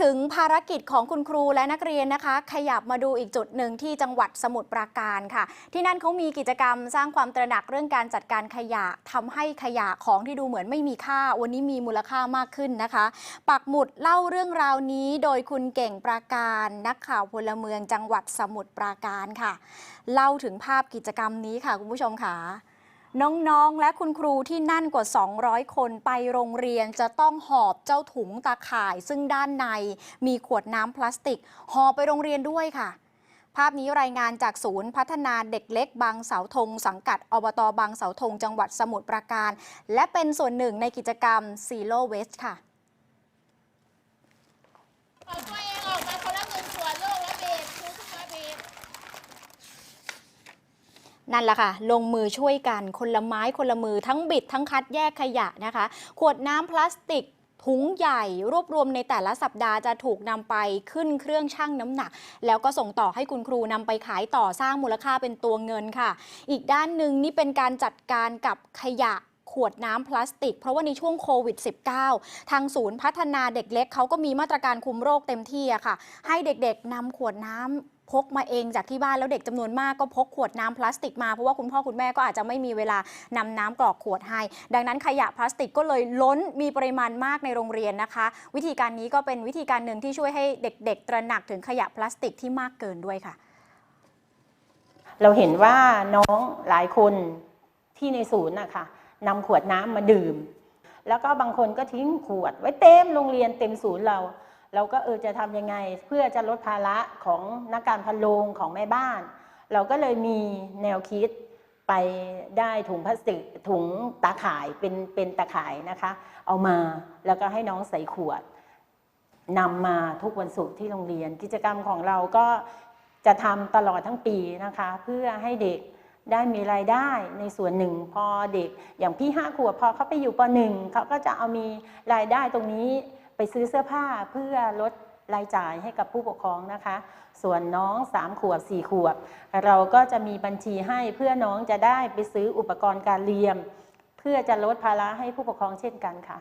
ถึงภารกิจของคุณครูและนักเรียนนะคะ ขยับมาดูอีกจุดหนึ่งที่จังหวัดสมุทรปราการค่ะ ที่นั่นเขามีกิจกรรมสร้างความตระหนักเรื่องการจัดการขยะทำให้ขยะของที่ดูเหมือนไม่มีค่า วันนี้มีมูลค่ามากขึ้นนะคะ ปักหมุดเล่าเรื่องราวนี้โดยคุณเก่งปราการ นักข่าวพลเมืองจังหวัดสมุทรปราการค่ะ เล่าถึงภาพกิจกรรมนี้ค่ะคุณผู้ชมค่ะ น้องๆ และคุณครูที่นั่นกว่า 200 คนไปโรงเรียนจะต้องหอบเจ้าถุงตาข่าย ซึ่งด้านในมีขวดน้ำพลาสติกหอบไปโรงเรียนด้วยค่ะ ภาพนี้รายงานจากศูนย์พัฒนาเด็กเล็กบางเสาธง สังกัดอบตบางเสาธงจังหวัดสมุทรปราการ และเป็นส่วนหนึ่งในกิจกรรม Zero Waste ค่ะ เอาตัวเองออกมาคนละหนึ่งส่วนลูกแล้วบีบครูขึ้นมาบีบ นั่นแหละค่ะ ลงมือช่วยกันคนละไม้คนละมือทั้งบิดทั้งคัดแยกขยะนะคะ ขวดน้ำพลาสติกถุงใหญ่รวบรวมในแต่ละสัปดาห์จะถูกนำไปขึ้นเครื่องชั่งน้ำหนัก แล้วก็ส่งต่อให้คุณครูนำไปขายต่อสร้างมูลค่าเป็นตัวเงินค่ะ อีกด้านหนึ่งนี่เป็นการจัดการกับขยะขวดน้ำพลาสติก เพราะว่าในช่วงโควิด -19 ทางศูนย์พัฒนาเด็กเล็กเขาก็มีมาตรการคุมโรคเต็มที่อะค่ะ ให้เด็กๆนำขวดน้ำ พกมาเองจากที่บ้านแล้วเด็กจำนวนมากก็พกขวดน้ำพลาสติกมาเพราะว่าคุณพ่อคุณแม่ก็อาจจะไม่มีเวลานำน้ำกรอกขวดให้ ดังนั้นขยะพลาสติกก็เลยล้นมีปริมาณมากในโรงเรียนนะคะ วิธีการนี้ก็เป็นวิธีการหนึ่งที่ช่วยให้เด็ก ๆ ตระหนักถึงขยะพลาสติกที่มากเกินด้วยค่ะ เราเห็นว่าน้องหลายคนที่ในศูนย์นะคะนำขวดน้ำมาดื่ม แล้วก็บางคนก็ทิ้งขวดไว้เต็มโรงเรียนเต็มศูนย์เรา เราก็เออจะทำยังไงเพื่อจะลดภาระของนักการพันโรงของแม่บ้าน เราก็เลยมีแนวคิดไปได้ถุงพลาสติกถุงตาข่ายเป็นเป็นตาข่ายนะคะ เอามาแล้วก็ให้น้องใส่ขวดนำมาทุกวันศุกร์ที่โรงเรียน กิจกรรมของเราก็จะทำตลอดทั้งปีนะคะ เพื่อให้เด็กได้มีรายได้ในส่วนหนึ่งพอเด็ก อย่างพี่ห้าขวบพอเขาไปอยู่ปหนึ่งเขาก็จะเอามีรายได้ตรงนี้ ซื้อเสื้อผ้าเพื่อลดรายจ่ายให้กับผู้ปกครองนะคะ ส่วนน้องสามขวบสี่ขวบ เราก็จะมีบัญชีให้เพื่อน้องจะได้ไปซื้ออุปกรณ์การเรียนเพื่อจะลดภาระให้ผู้ปกครองเช่นกันค่ะ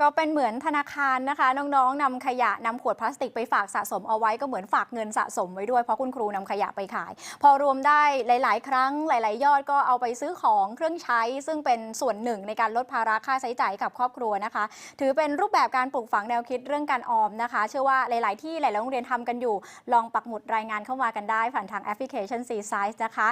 ก็เป็นเหมือนธนาคารนะคะ น้องๆนำขยะนำขวดพลาสติกไปฝากสะสมเอาไว้ก็เหมือนฝากเงินสะสมไว้ด้วยเพราะคุณครูนำขยะไปขาย พอรวมได้หลาย ๆ ครั้งหลาย ๆ ยอดก็เอาไปซื้อของเครื่องใช้ ซึ่งเป็นส่วนหนึ่งในการลดภาระค่าใช้จ่ายกับครอบครัวนะคะ ถือเป็นรูปแบบการปลูกฝังแนวคิดเรื่องการออมนะคะ เชื่อว่าหลาย ๆ ที่หลาย ๆ โรงเรียนทำกันอยู่ ลองปักหมุดรายงานเข้ามากันได้ผ่านทางแอปพลิเคชัน C Size นะคะ